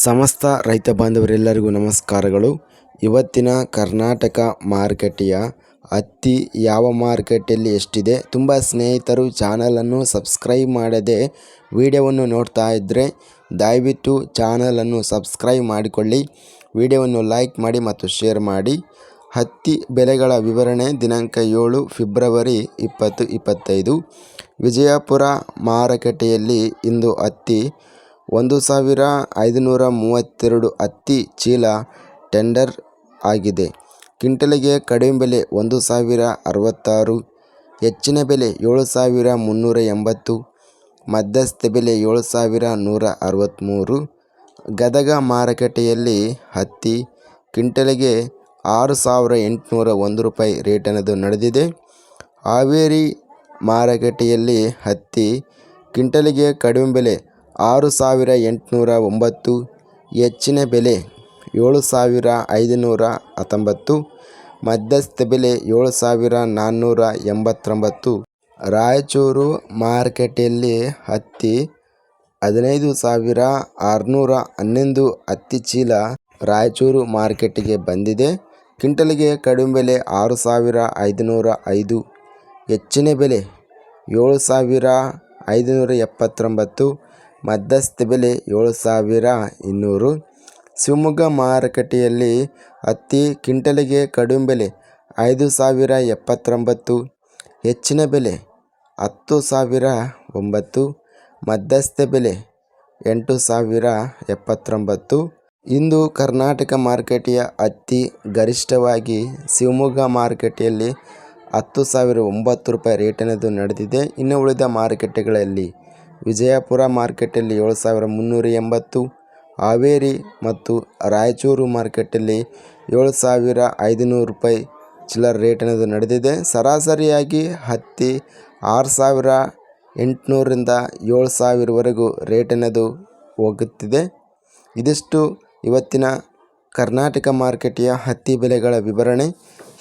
ಸಮಸ್ತ ರೈತ ಬಾಂಧವರೆಲ್ಲರಿಗೂ ನಮಸ್ಕಾರಗಳು. ಇವತ್ತಿನ ಕರ್ನಾಟಕ ಮಾರುಕಟ್ಟೆಯ ಹತ್ತಿ ಯಾವ ಮಾರುಕಟ್ಟೆಯಲ್ಲಿ ಎಷ್ಟಿದೆ, ತುಂಬ ಸ್ನೇಹಿತರು ಚಾನಲನ್ನು ಸಬ್ಸ್ಕ್ರೈಬ್ ಮಾಡದೆ ವಿಡಿಯೋವನ್ನು ನೋಡ್ತಾ ಇದ್ದರೆ ದಯವಿಟ್ಟು ಚಾನಲನ್ನು ಸಬ್ಸ್ಕ್ರೈಬ್ ಮಾಡಿಕೊಳ್ಳಿ, ವಿಡಿಯೋವನ್ನು ಲೈಕ್ ಮಾಡಿ ಮತ್ತು ಶೇರ್ ಮಾಡಿ. ಹತ್ತಿ ಬೆಲೆಗಳ ವಿವರಣೆ ದಿನಾಂಕ ಏಳು ಫೆಬ್ರವರಿ ಇಪ್ಪತ್ತು ಇಪ್ಪತ್ತೈದು. ವಿಜಯಪುರ ಮಾರುಕಟ್ಟೆಯಲ್ಲಿ ಇಂದು ಹತ್ತಿ ಒಂದು ಸಾವಿರ ಐದುನೂರ ಮೂವತ್ತೆರಡು ಹತ್ತಿ ಚೀಲ ಟೆಂಡರ್ ಆಗಿದೆ. ಕ್ವಿಂಟಲಿಗೆ ಕಡಿಮೆ ಬೆಲೆ ಒಂದು ಸಾವಿರ ಅರವತ್ತಾರು, ಹೆಚ್ಚಿನ ಬೆಲೆ ಏಳು ಸಾವಿರ ಮುನ್ನೂರ ಎಂಬತ್ತು, ಮಧ್ಯಸ್ಥ ಬೆಲೆ ಏಳು ಸಾವಿರ ನೂರ ಅರವತ್ತ್ಮೂರು ಗದಗ ಮಾರುಕಟ್ಟೆಯಲ್ಲಿ ಹತ್ತಿ ಕ್ವಿಂಟಲಿಗೆ ಆರು ಸಾವಿರ ಎಂಟುನೂರ ಒಂದು ರೂಪಾಯಿ ರೇಟ್ ಅನ್ನೋದು ನಡೆದಿದೆ. ಹಾವೇರಿ ಮಾರುಕಟ್ಟೆಯಲ್ಲಿ ಹತ್ತಿ ಕ್ವಿಂಟಲಿಗೆ ಕಡಿಮೆ ಬೆಲೆ ಆರು ಸಾವಿರ ಎಂಟುನೂರ ಒಂಬತ್ತು, ಹೆಚ್ಚಿನ ಬೆಲೆ ಏಳು ಸಾವಿರ ಐದುನೂರ ಹತ್ತೊಂಬತ್ತು, ಮಧ್ಯಸ್ಥ ಬೆಲೆ ಏಳು ಸಾವಿರ ನಾನ್ನೂರ ಎಂಬತ್ತೊಂಬತ್ತು. ರಾಯಚೂರು ಮಾರ್ಕೆಟಲ್ಲಿ ಹತ್ತಿ ಹದಿನೈದು ಸಾವಿರ ಆರುನೂರ ಹನ್ನೊಂದು ಹತ್ತಿ ಚೀಲ ರಾಯಚೂರು ಮಾರ್ಕೆಟಿಗೆ ಬಂದಿದೆ. ಕ್ವಿಂಟಲ್ಗೆ ಕಡಿಮೆ ಬೆಲೆ ಆರು ಸಾವಿರ ಐದುನೂರ ಐದು, ಹೆಚ್ಚಿನ ಬೆಲೆ ಏಳು ಸಾವಿರ ಐದುನೂರ ಎಪ್ಪತ್ತೊಂಬತ್ತು ಮಧ್ಯಸ್ಥ ಬೆಲೆ ಏಳು ಸಾವಿರ ಇನ್ನೂರು. ಶಿವಮೊಗ್ಗ ಮಾರುಕಟ್ಟೆಯಲ್ಲಿ ಹತ್ತಿ ಕ್ವಿಂಟಲಿಗೆ ಕಡಿಮೆ ಬೆಲೆ ಐದು ಸಾವಿರ ಎಪ್ಪತ್ತೊಂಬತ್ತು. ಹೆಚ್ಚಿನ ಬೆಲೆ ಹತ್ತು ಸಾವಿರ ಒಂಬತ್ತು. ಮಧ್ಯಸ್ಥ ಬೆಲೆ ಎಂಟು ಸಾವಿರ ಎಪ್ಪತ್ತೊಂಬತ್ತು. ಇಂದು ಕರ್ನಾಟಕ ಮಾರುಕಟ್ಟೆಯ ಹತ್ತಿ ಗರಿಷ್ಠವಾಗಿ ಶಿವಮೊಗ್ಗ ಮಾರುಕಟ್ಟೆಯಲ್ಲಿ ಹತ್ತು ಸಾವಿರ ಒಂಬತ್ತು ರೂಪಾಯಿ ರೇಟ್ ಅನ್ನೋದು ನಡೆದಿದೆ. ಇನ್ನು ಉಳಿದ ಮಾರುಕಟ್ಟೆಗಳಲ್ಲಿ ವಿಜಯಪುರ ಮಾರ್ಕೆಟಲ್ಲಿ ಏಳು ಸಾವಿರ ಮುನ್ನೂರ ಎಂಬತ್ತು, ಹಾವೇರಿ ಮತ್ತು ರಾಯಚೂರು ಮಾರ್ಕೆಟಲ್ಲಿ ಏಳು ಸಾವಿರ ಐದುನೂರು ರೂಪಾಯಿ ಚಿಲ್ಲರ್ ರೇಟ್ ಅನ್ನೋದು ನಡೆದಿದೆ. ಸರಾಸರಿಯಾಗಿ ಹತ್ತಿ ಆರು ಸಾವಿರ ಎಂಟುನೂರರಿಂದ ಏಳು ಸಾವಿರವರೆಗೂ ರೇಟ್ ಅನ್ನೋದು ಹೋಗುತ್ತಿದೆ. ಇದಿಷ್ಟು ಇವತ್ತಿನ ಕರ್ನಾಟಕ ಮಾರ್ಕೆಟಿಯ ಹತ್ತಿ ಬೆಲೆಗಳ ವಿವರಣೆ.